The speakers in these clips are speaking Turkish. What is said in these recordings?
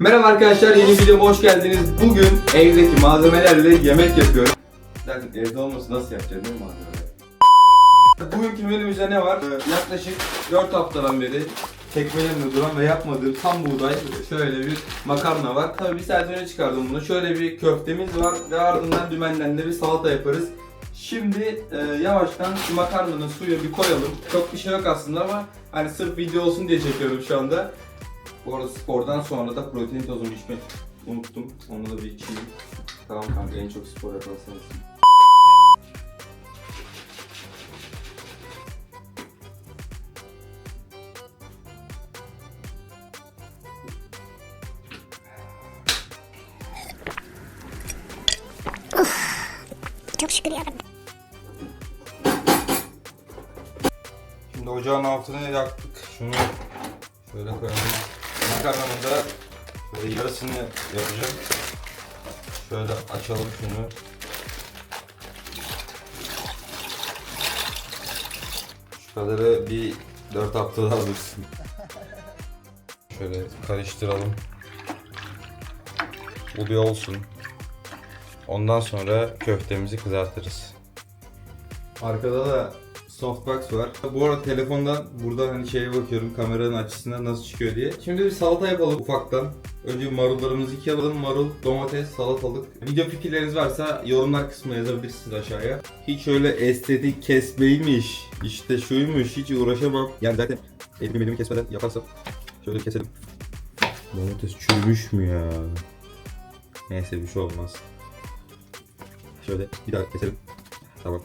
Merhaba arkadaşlar yeni videoma hoş geldiniz. Bugün evdeki malzemelerle yemek yapıyorum. Zaten evde olması nasıl yapacağız değil mi malzemeleri? Bugünkü menümüzde ne var? Ee, yaklaşık 4 haftadan beri tekmelerimde duran ve yapmadığım tam buğday şöyle bir makarna var. Tabii bir saat önce çıkardım bunu. Şöyle bir köftemiz var ve ardından dümenden de bir salata yaparız. Şimdi e, yavaştan şu makarnanın suyu bir koyalım. Çok bir şey yok aslında ama hani sırf video olsun diye çekiyorum şu anda. Bu arada spordan sonra da protein tozumu içmek unuttum. Onu da bir içeyim. Tamam kanka en çok spor yapan sensin. Çok şükür yarabbim. Şimdi ocağın altını yaktık. Şunu şöyle koyalım. Makarnamın böyle yarısını yapacağım. Şöyle açalım şunu. Şu kadarı bir 4 hafta daha dursun. Şöyle karıştıralım. Bu bir olsun. Ondan sonra köftemizi kızartırız. Arkada da softbox var. Bu arada telefondan burada hani şeye bakıyorum kameranın açısından nasıl çıkıyor diye. Şimdi bir salata yapalım ufaktan. Önce marullarımızı yıkayalım. Marul, domates, salatalık. Video fikirleriniz varsa yorumlar kısmına yazabilirsiniz aşağıya. Hiç öyle estetik kesmeymiş, işte şuymuş hiç uğraşamam. Yani zaten elimi elimi kesmeden yaparsam şöyle keselim. Domates çürümüş mü ya? Neyse bir şey olmaz. Şöyle bir daha keselim. Tamam.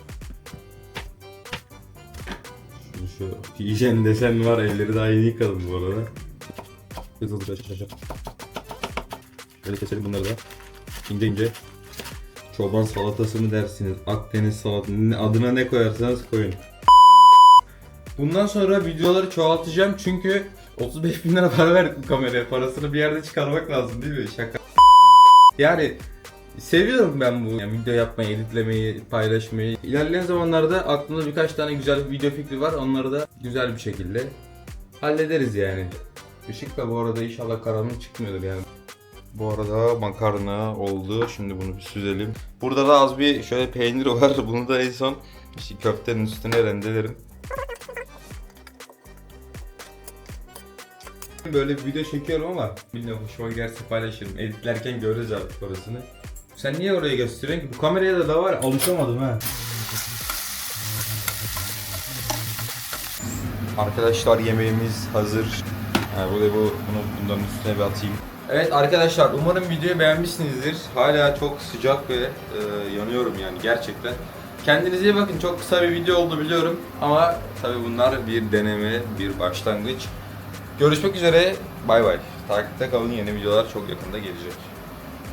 Şu hijyen desen var elleri daha yeni yıkadım bu arada. Hızlı hızlı şaş şaş şaş. Şöyle keselim bunları da. İnce ince. Çoban salatası mı dersiniz? Akdeniz salatası. Adına ne koyarsanız koyun. Bundan sonra videoları çoğaltacağım çünkü 35 bin lira para verdik bu kameraya. Parasını bir yerde çıkarmak lazım değil mi? Şaka. Yani Seviyorum ben bu yani video yapmayı, editlemeyi, paylaşmayı. İlerleyen zamanlarda aklımda birkaç tane güzel video fikri var. Onları da güzel bir şekilde hallederiz yani. Işık da bu arada inşallah karanlık çıkmıyordur yani. Bu arada makarna oldu. Şimdi bunu bir süzelim. Burada da az bir şöyle peynir var. Bunu da en son işte köftenin üstüne rendelerim. Böyle bir video çekiyorum ama bilmiyorum hoşuma giderse paylaşırım. Editlerken görürüz artık orasını. Sen niye oraya gösteriyorsun ki? Bu kameraya da da var. Alışamadım ha. Arkadaşlar yemeğimiz hazır. Ha, bu da bu bunu bundan üstüne bir atayım. Evet arkadaşlar umarım videoyu beğenmişsinizdir. Hala çok sıcak ve e, yanıyorum yani gerçekten. Kendinize iyi bakın. Çok kısa bir video oldu biliyorum ama tabii bunlar bir deneme, bir başlangıç. Görüşmek üzere. Bay bay. Takipte kalın. Yeni videolar çok yakında gelecek.